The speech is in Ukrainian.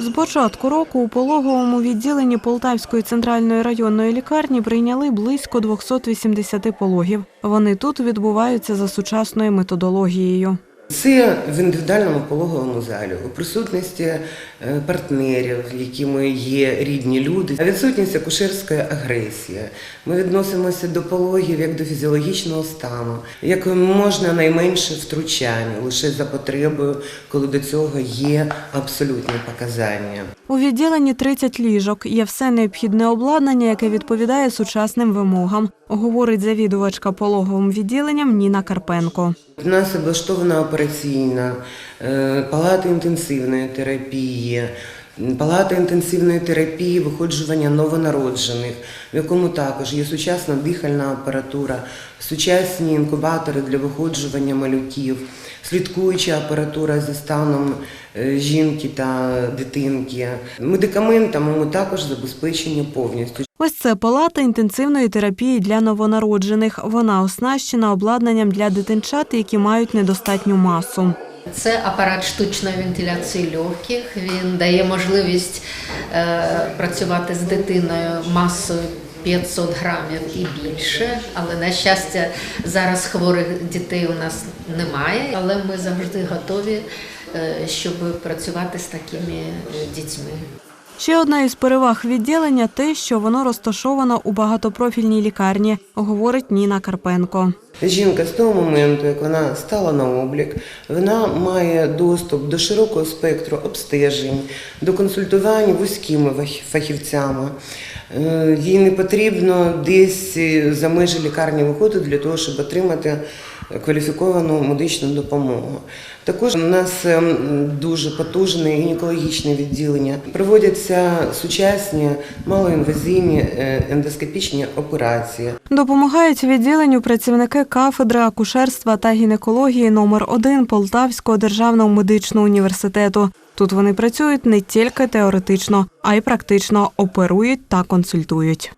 З початку року у пологовому відділенні Полтавської центральної районної лікарні прийняли близько 280 пологів. Вони тут відбуваються за сучасною методологією. Це в індивідуальному пологовому залі у присутності е, партнерів, якими є рідні люди, а відсутність акушерської агресії. Ми відносимося до пологів як до фізіологічного стану, як можна найменше втручання, лише за потребою, коли до цього є абсолютні показання. У відділенні 30 ліжок є все необхідне обладнання, яке відповідає сучасним вимогам, говорить завідувачка пологовим відділенням Ніна Карпенко. У нас облаштована операційна, е, палата інтенсивної терапії, палата інтенсивної терапії виходжування новонароджених, в якому також є сучасна дихальна апаратура, сучасні інкубатори для виходжування малюків, слідкуюча апаратура за станом е, жінки та дитинки. Медикаментами ми також забезпечені повністю. Ось це палата інтенсивної терапії для новонароджених. Вона оснащена обладнанням для дитинчат, які мають недостатню масу. Це апарат штучної вентиляції легких. Він дає можливість е, працювати з дитиною масою 500 грамів і більше. Але на щастя, зараз хворих дітей у нас немає. Але ми завжди готові, е, щоб працювати з такими дітьми. Ще одна із переваг відділення те, що воно розташовано у багатопрофільній лікарні, говорить Ніна Карпенко. Жінка з того моменту, як вона стала на облік, вона має доступ до широкого спектру обстежень, до консультувань вузькими фахівцями. Е, Їй не потрібно десь е, за межі лікарні виходити для того, щоб отримати кваліфіковану медичну допомогу. Також у нас ем, дуже потужне гінекологічне відділення. Проводяться сучасні малоінвазивні е, ендоскопічні операції. Допомагають відділенню працівники кафедри акушерства та гінекології номер 1 Полтавського державного медичного університету. Тут вони працюють не тільки теоретично, а й практично оперують та консультують.